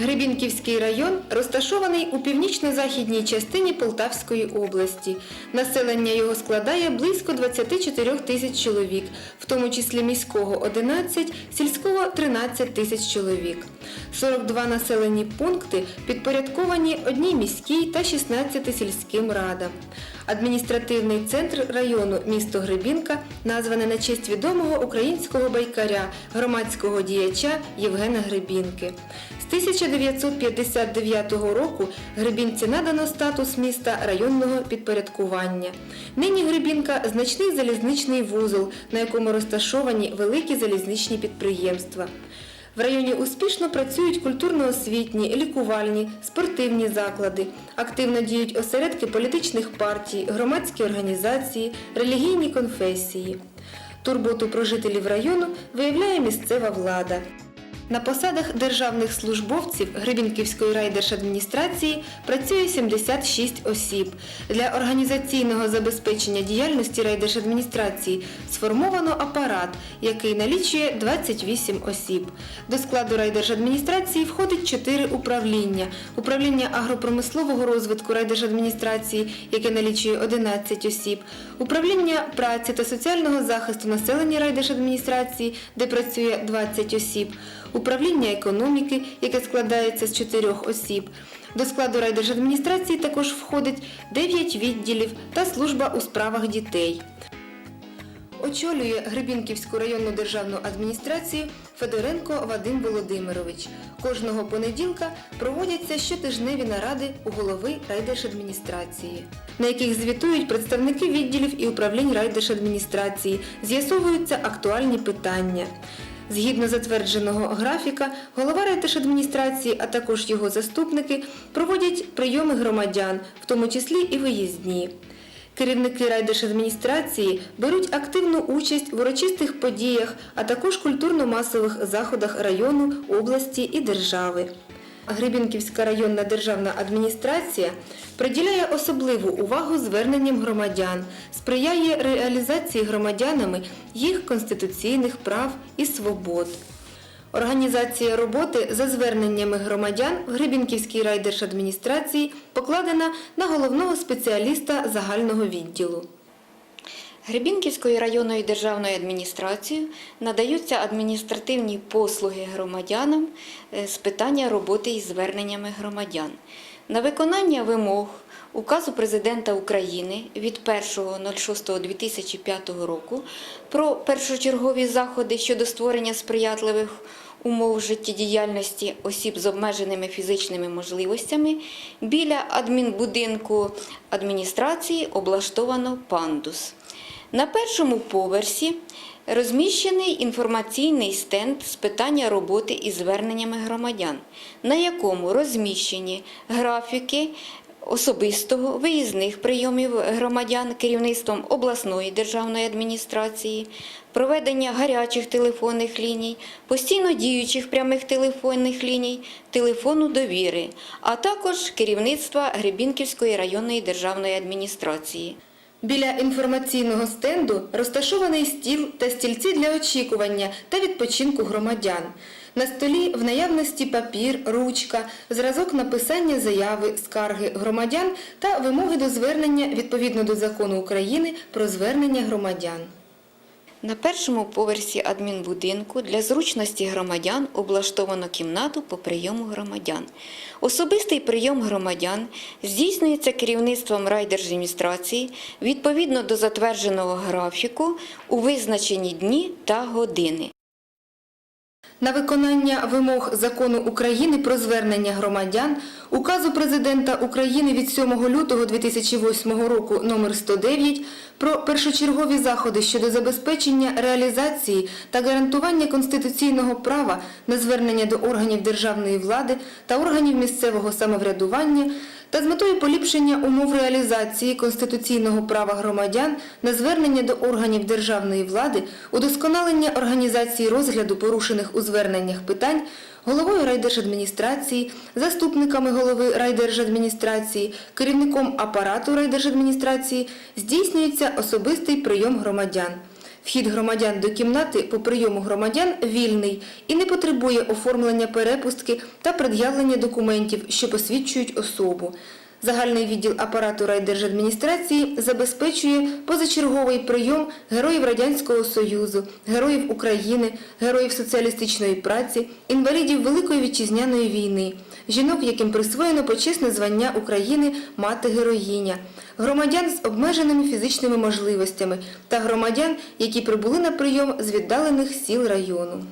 Гребінківський район розташований у північно-західній частині Полтавської області. Населення його складає близько 24 тисяч чоловік, в тому числі міського 11, сільського 13 тисяч чоловік. 42 населені пункти підпорядковані одній міській та 16 сільським радам. Адміністративний центр району місто Гребінка назване на честь відомого українського байкаря, громадського діяча Євгена Гребінки. З 1959 року Гребінці надано статус міста районного підпорядкування. Нині Гребінка значний залізничний вузол, на якому розташовані великі залізничні підприємства. В районі успішно працюють культурно-освітні, лікувальні, спортивні заклади, активно діють осередки політичних партій, громадські організації, релігійні конфесії. Турботу про жителів району виявляє місцева влада. На посадах державних службовців Гребінківської райдержадміністрації працює 76 осіб. Для організаційного забезпечення діяльності райдержадміністрації сформовано апарат, який налічує 28 осіб. До складу райдержадміністрації входить 4 управління: управління агропромислового розвитку райдержадміністрації, яке налічує 11 осіб, управління праці та соціального захисту населення райдержадміністрації, де працює 20 осіб управління економіки, яке складається з чотирьох осіб. До складу райдержадміністрації також входить 9 відділів та служба у справах дітей. Очолює Гребінківську районну державну адміністрацію Федоренко Вадим Володимирович. Кожного понеділка проводяться щотижневі наради у голови райдержадміністрації, на яких звітують представники відділів і управлінь райдержадміністрації, з'ясовуються актуальні питання. Згідно затвердженого графіка, голова райдержадміністрації, а також його заступники проводять прийоми громадян, в тому числі і виїзні. Керівники райдержадміністрації беруть активну участь в урочистих подіях, а також культурно-масових заходах району, області і держави. Гребінківська районна державна адміністрація приділяє особливу увагу зверненням громадян, сприяє реалізації громадянами їх конституційних прав і свобод. Організація роботи за зверненнями громадян в Гребінківській райдержадміністрації покладена на головного спеціаліста загального відділу. Гребінківською районною державною адміністрацією надаються адміністративні послуги громадянам е, з питання роботи із зверненнями громадян. На виконання вимог Указу Президента України від 1.06.2005 року про першочергові заходи щодо створення сприятливих умов життєдіяльності осіб з обмеженими фізичними можливостями біля адмінбудинку адміністрації облаштовано пандус. На першому поверсі розміщений інформаційний стенд з питання роботи із зверненнями громадян, на якому розміщені графіки особистого виїзних прийомів громадян керівництвом обласної державної адміністрації, проведення гарячих телефонних ліній, постійно діючих прямих телефонних ліній, телефону довіри, а також керівництва Гребінківської районної державної адміністрації. Біля інформаційного стенду розташований стіл та стільці для очікування та відпочинку громадян. На столі в наявності папір, ручка, зразок написання заяви, скарги громадян та вимоги до звернення відповідно до закону України про звернення громадян. На першому поверсі адмінбудинку для зручності громадян облаштовано кімнату по прийому громадян. Особистий прийом громадян здійснюється керівництвом райдержадміністрації відповідно до затвердженого графіку у визначені дні та години. На виконання вимог Закону України про звернення громадян, указу Президента України від 7 лютого 2008 року номер 109 про першочергові заходи щодо забезпечення реалізації та гарантування конституційного права на звернення до органів державної влади та органів місцевого самоврядування та з метою поліпшення умов реалізації конституційного права громадян на звернення до органів державної влади, удосконалення організації розгляду порушених у зверненнях питань головою райдержадміністрації, заступниками голови райдержадміністрації, керівником апарату райдержадміністрації здійснюється особистий прийом громадян. Вхід громадян до кімнати по прийому громадян вільний і не потребує оформлення перепустки та пред'явлення документів, що посвідчують особу. Загальний відділ апарату райдержадміністрації забезпечує позачерговий прийом героїв Радянського Союзу, героїв України, героїв соціалістичної праці, інвалідів Великої вітчизняної війни, жінок, яким присвоєно почесне звання України мати-героїня, громадян з обмеженими фізичними можливостями та громадян, які прибули на прийом з віддалених сіл району.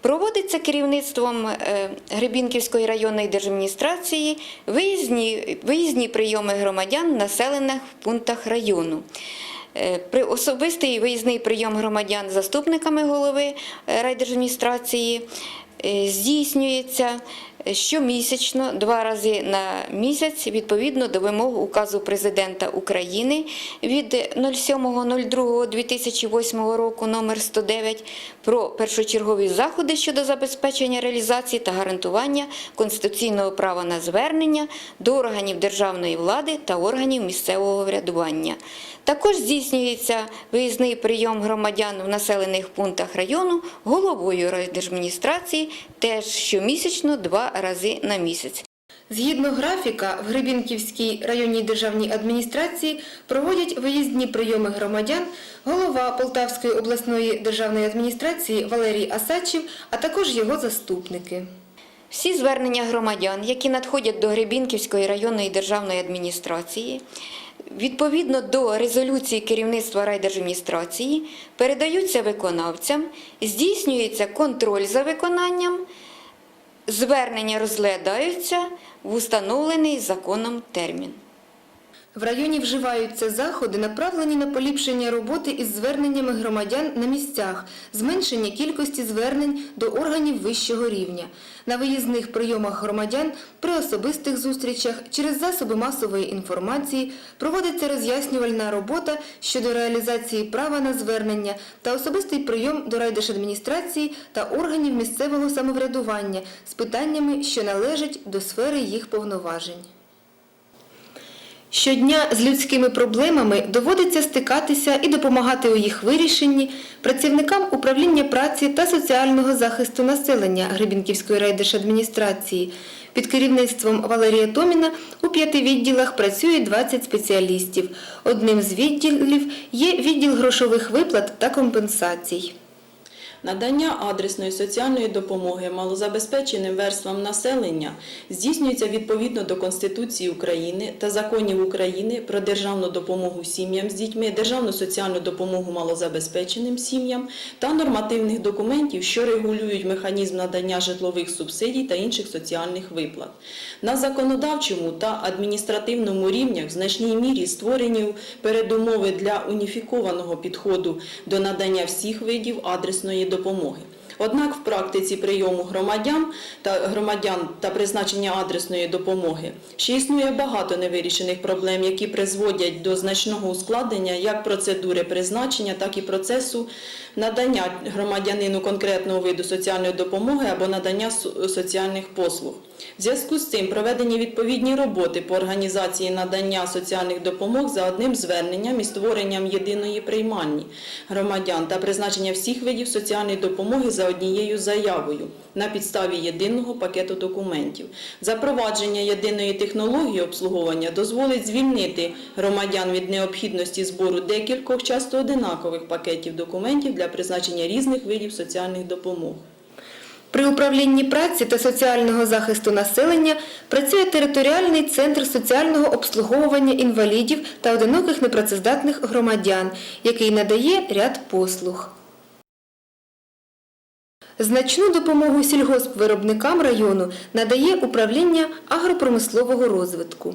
Проводиться керівництвом е, Гребінківської районної держадміністрації виїзні, виїзні прийоми громадян в населених пунктах району. Е, При особистий виїзний прийом громадян заступниками голови е, райдержадміністрації здійснюється щомісячно, два рази на місяць, відповідно до вимог указу президента України від 07.02.2008 року номер 109 про першочергові заходи щодо забезпечення реалізації та гарантування конституційного права на звернення до органів державної влади та органів місцевого врядування. Також здійснюється виїзний прийом громадян в населених пунктах району головою райдержадміністрації теж щомісячно два рази на місяць. Згідно графіка, в Гребінківській районній державній адміністрації проводять виїзні прийоми громадян голова Полтавської обласної державної адміністрації Валерій Асачів, а також його заступники. Всі звернення громадян, які надходять до Гребінківської районної державної адміністрації, відповідно до резолюції керівництва райдержадміністрації, передаються виконавцям, здійснюється контроль за виконанням, звернення розглядаються в установлений законом термін. В районі вживаються заходи, направлені на поліпшення роботи із зверненнями громадян на місцях, зменшення кількості звернень до органів вищого рівня. На виїзних прийомах громадян при особистих зустрічах через засоби масової інформації проводиться роз'яснювальна робота щодо реалізації права на звернення та особистий прийом до райдержадміністрації та органів місцевого самоврядування з питаннями, що належать до сфери їх повноважень. Щодня з людськими проблемами доводиться стикатися і допомагати у їх вирішенні працівникам управління праці та соціального захисту населення Гребінківської райдержадміністрації. Під керівництвом Валерія Томіна у п'яти відділах працює 20 спеціалістів. Одним з відділів є відділ грошових виплат та компенсацій. Надання адресної соціальної допомоги малозабезпеченим верствам населення здійснюється відповідно до Конституції України та законів України про державну допомогу сім'ям з дітьми, державну соціальну допомогу малозабезпеченим сім'ям та нормативних документів, що регулюють механізм надання житлових субсидій та інших соціальних виплат. На законодавчому та адміністративному рівнях в значній мірі створені передумови для уніфікованого підходу до надання всіх видів адресної допомоги. Однак в практиці прийому громадян та громадян та призначення адресної допомоги ще існує багато невирішених проблем, які призводять до значного ускладнення як процедури призначення, так і процесу надання громадянину конкретного виду соціальної допомоги або надання соціальних послуг. В зв'язку з цим проведені відповідні роботи по організації надання соціальних допомог за одним зверненням і створенням єдиної приймальні громадян та призначення всіх видів соціальної допомоги за однією заявою на підставі єдиного пакету документів. Запровадження єдиної технології обслуговування дозволить звільнити громадян від необхідності збору декількох часто одинакових пакетів документів для призначення різних видів соціальних допомог. При управлінні праці та соціального захисту населення працює територіальний центр соціального обслуговування інвалідів та одиноких непрацездатних громадян, який надає ряд послуг. Значну допомогу сільгоспвиробникам району надає управління агропромислового розвитку.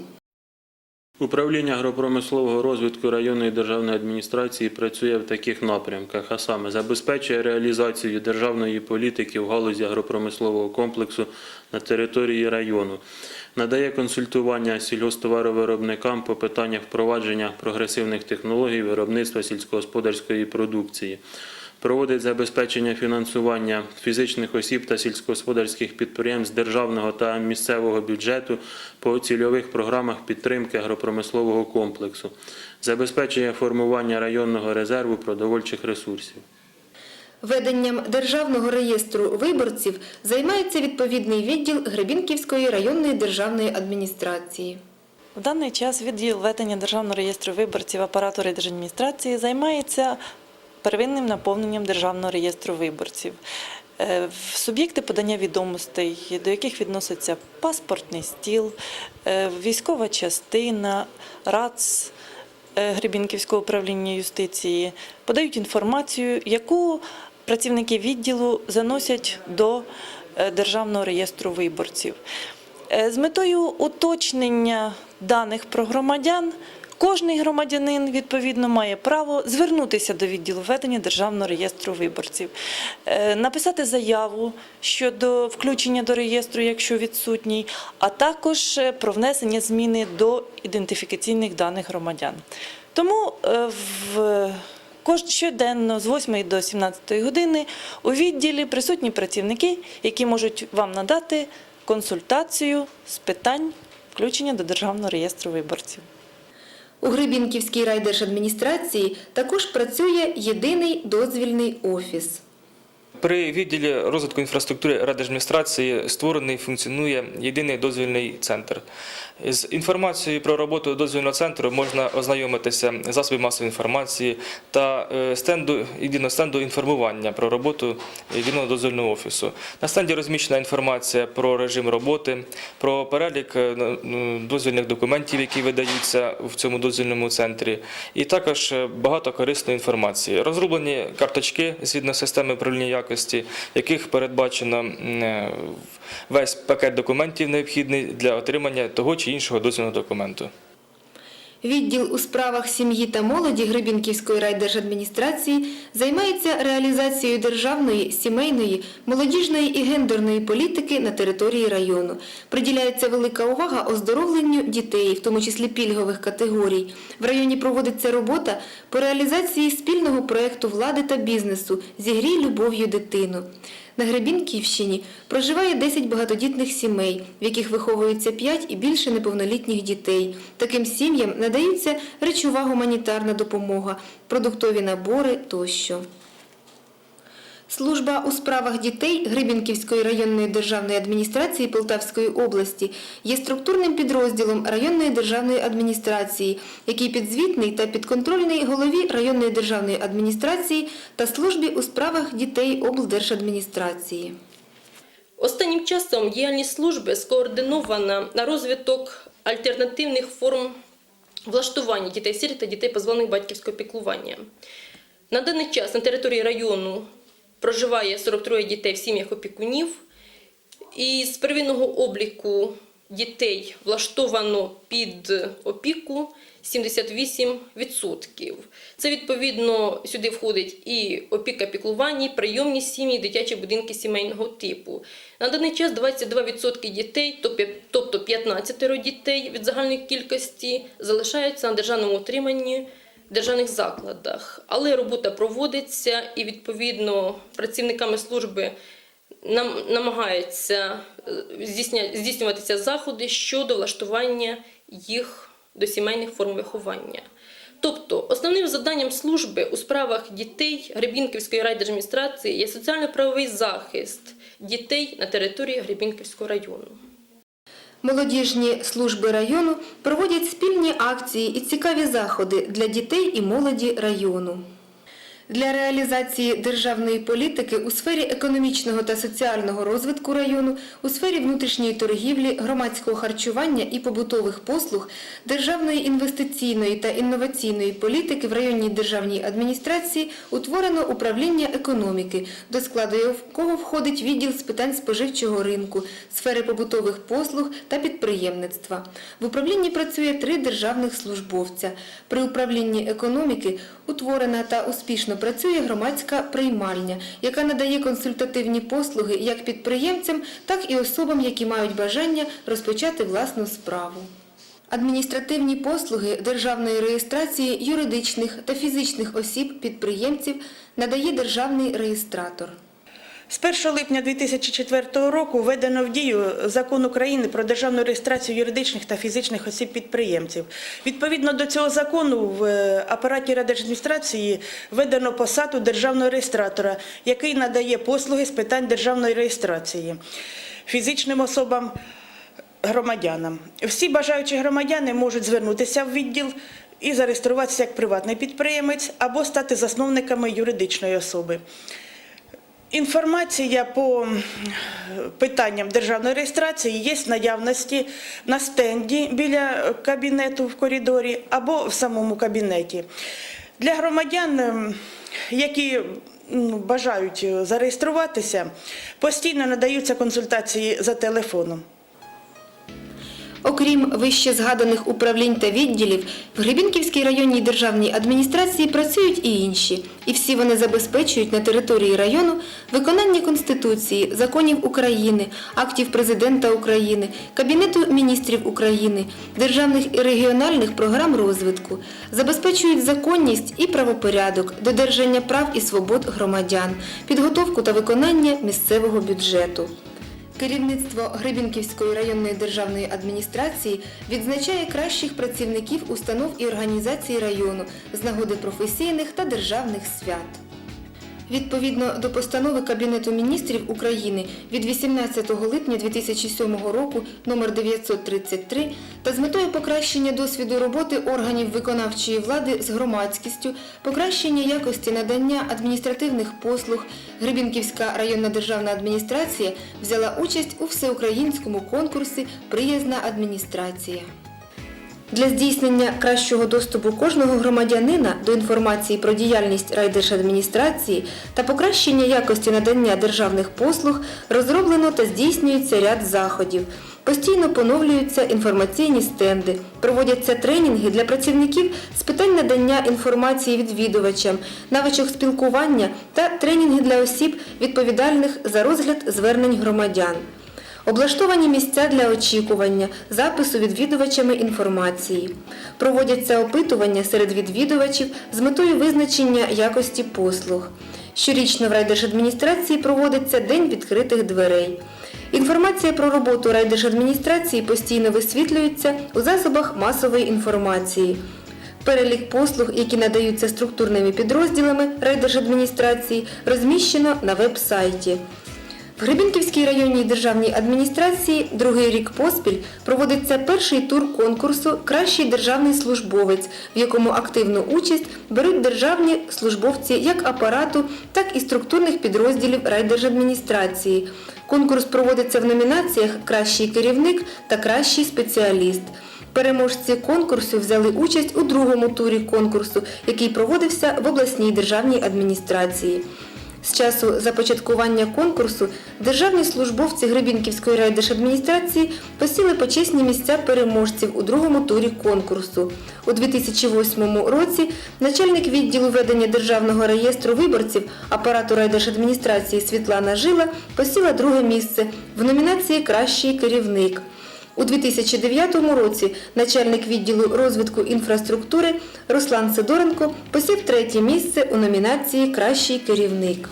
Управління агропромислового розвитку районної державної адміністрації працює в таких напрямках, а саме забезпечує реалізацію державної політики в галузі агропромислового комплексу на території району, надає консультування сільгосптоваровиробникам по питаннях впровадження прогресивних технологій виробництва сільськогосподарської продукції, проводить забезпечення фінансування фізичних осіб та сільськогосподарських підприємств державного та місцевого бюджету по цільових програмах підтримки агропромислового комплексу, забезпечує формування районного резерву продовольчих ресурсів. Веденням Державного реєстру виборців займається відповідний відділ Гребінківської районної державної адміністрації. В даний час відділ ведення Державного реєстру виборців апарату райдержадміністрації займається первинним наповненням Державного реєстру виборців. Е, Суб'єкти подання відомостей, до яких відноситься паспортний стіл, е, військова частина, РАЦ е, Гребінківського управління юстиції, подають інформацію, яку працівники відділу заносять до Державного реєстру виборців. З метою уточнення даних про громадян, кожний громадянин відповідно має право звернутися до відділу ведення Державного реєстру виборців, е, написати заяву щодо включення до реєстру, якщо відсутній, а також е, про внесення зміни до ідентифікаційних даних громадян. Тому е, в Щоденно з 8 до 17 години у відділі присутні працівники, які можуть вам надати консультацію з питань включення до Державного реєстру виборців. У Грибінківській райдержадміністрації також працює єдиний дозвільний офіс. При відділі розвитку інфраструктури рададміністрації створений функціонує єдиний дозвільний центр. З інформацією про роботу дозвільного центру можна ознайомитися з засобів масової інформації та е, стенду єдиного стенду інформування про роботу єдиного дозвільного офісу. На стенді розміщена інформація про режим роботи, про перелік е, дозвільних документів, які видаються в цьому дозвільному центрі, і також е, багато корисної інформації. Розроблені карточки згідно системи управління якості, яких передбачено е, весь пакет документів необхідний для отримання того чи іншого дозвільного документу. Відділ у справах сім'ї та молоді Гребінківської райдержадміністрації займається реалізацією державної, сімейної, молодіжної і гендерної політики на території району. Приділяється велика увага оздоровленню дітей, в тому числі пільгових категорій. В районі проводиться робота по реалізації спільного проєкту влади та бізнесу «Зігрій любов'ю дитину». На Гребінківщині проживає 10 багатодітних сімей, в яких виховується 5 і більше неповнолітніх дітей. Таким сім'ям надається речова гуманітарна допомога, продуктові набори тощо. Служба у справах дітей Гребінківської районної державної адміністрації Полтавської області є структурним підрозділом районної державної адміністрації, який підзвітний та підконтрольний голові районної державної адміністрації та службі у справах дітей облдержадміністрації. Останнім часом діяльність служби скоординована на розвиток альтернативних форм влаштування дітей сиріт та дітей позбавлених батьківського піклування. На даний час на території району проживає 43 дітей в сім'ях опікунів, і з первинного обліку дітей влаштовано під опіку 78%. Це відповідно сюди входить і опіка піклування, прийомні сім'ї, дитячі будинки сімейного типу. На даний час 22% дітей, тобто 15 дітей від загальної кількості, залишаються на державному утриманні державних закладах. Але робота проводиться і відповідно працівниками служби нам намагаються е, здійснюватися заходи щодо влаштування їх до сімейних форм виховання. Тобто, основним завданням служби у справах дітей Гребінківської райдержадміністрації є соціально-правовий захист дітей на території Гребінківського району. Молодіжні служби району проводять спільні акції і цікаві заходи для дітей і молоді району. Для реалізації державної політики у сфері економічного та соціального розвитку району, у сфері внутрішньої торгівлі, громадського харчування і побутових послуг, державної інвестиційної та інноваційної політики в районній державній адміністрації утворено управління економіки, до складу якого входить відділ з питань споживчого ринку, сфери побутових послуг та підприємництва. В управлінні працює три державних службовця. При управлінні економіки утворена та успішно працює громадська приймальня, яка надає консультативні послуги як підприємцям, так і особам, які мають бажання розпочати власну справу. Адміністративні послуги державної реєстрації юридичних та фізичних осіб підприємців надає державний реєстратор. З 1 липня 2004 року введено в дію закон України про державну реєстрацію юридичних та фізичних осіб підприємців. Відповідно до цього закону в е, апараті Радержадміністрації введено посаду державного реєстратора, який надає послуги з питань державної реєстрації фізичним особам громадянам. Всі бажаючі громадяни можуть звернутися в відділ і зареєструватися як приватний підприємець або стати засновниками юридичної особи. Інформація по питанням державної реєстрації є в наявності на стенді біля кабінету в коридорі або в самому кабінеті. Для громадян, які ну, бажають зареєструватися, постійно надаються консультації за телефоном. Окрім вище згаданих управлінь та відділів, в Гребінківській районній державній адміністрації працюють і інші, і всі вони забезпечують на території району виконання Конституції, законів України, актів Президента України, Кабінету міністрів України, державних і регіональних програм розвитку, забезпечують законність і правопорядок, додержання прав і свобод громадян, підготовку та виконання місцевого бюджету. Керівництво Гребінківської районної державної адміністрації відзначає кращих працівників установ і організацій району з нагоди професійних та державних свят. Відповідно до постанови Кабінету міністрів України від 18 липня 2007 року номер 933 та з метою покращення досвіду роботи органів виконавчої влади з громадськістю, покращення якості надання адміністративних послуг, Гребінківська районна державна адміністрація взяла участь у всеукраїнському конкурсі Приязна адміністрація. Для здійснення кращого доступу кожного громадянина до інформації про діяльність райдержадміністрації та покращення якості надання державних послуг розроблено та здійснюється ряд заходів. Постійно поновлюються інформаційні стенди, проводяться тренінги для працівників з питань надання інформації відвідувачам, навичок спілкування та тренінги для осіб, відповідальних за розгляд звернень громадян. Облаштовані місця для очікування, запису відвідувачами інформації. Проводяться опитування серед відвідувачів з метою визначення якості послуг. Щорічно в райдержадміністрації проводиться День відкритих дверей. Інформація про роботу райдержадміністрації постійно висвітлюється у засобах масової інформації. Перелік послуг, які надаються структурними підрозділами райдержадміністрації, розміщено на веб-сайті. В Гребінківській районній державній адміністрації другий рік поспіль проводиться перший тур конкурсу Кращий державний службовець, в якому активну участь беруть державні службовці як апарату, так і структурних підрозділів райдержадміністрації. Конкурс проводиться в номінаціях Кращий керівник та Кращий спеціаліст. Переможці конкурсу взяли участь у другому турі конкурсу, який проводився в обласній державній адміністрації. З часу започаткування конкурсу державні службовці Гребінківської райдержадміністрації посіли почесні місця переможців у другому турі конкурсу. У 2008 році начальник відділу ведення державного реєстру виборців апарату райдержадміністрації Світлана Жила посіла друге місце в номінації Кращий керівник. У 2009 році начальник відділу розвитку інфраструктури Руслан Сидоренко посів третє місце у номінації Кращий керівник.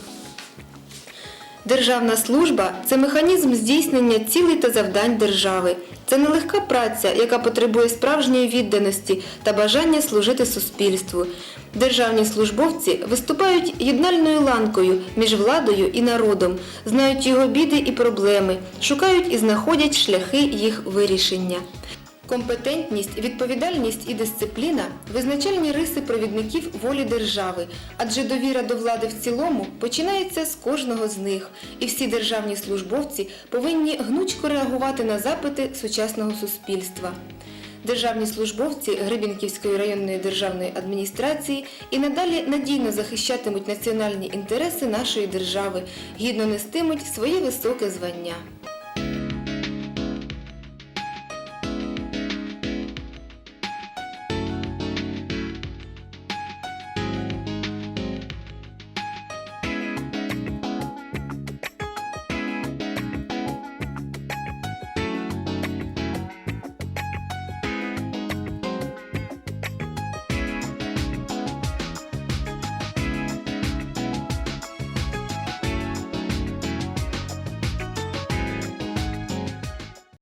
Державна служба це механізм здійснення цілей та завдань держави. Це нелегка праця, яка потребує справжньої відданості та бажання служити суспільству. Державні службовці виступають єднальною ланкою між владою і народом, знають його біди і проблеми, шукають і знаходять шляхи їх вирішення. Компетентність, відповідальність і дисципліна визначальні риси провідників волі держави, адже довіра до влади в цілому починається з кожного з них, і всі державні службовці повинні гнучко реагувати на запити сучасного суспільства. Державні службовці Гребінківської районної державної адміністрації і надалі надійно захищатимуть національні інтереси нашої держави, гідно нестимуть своє високе звання.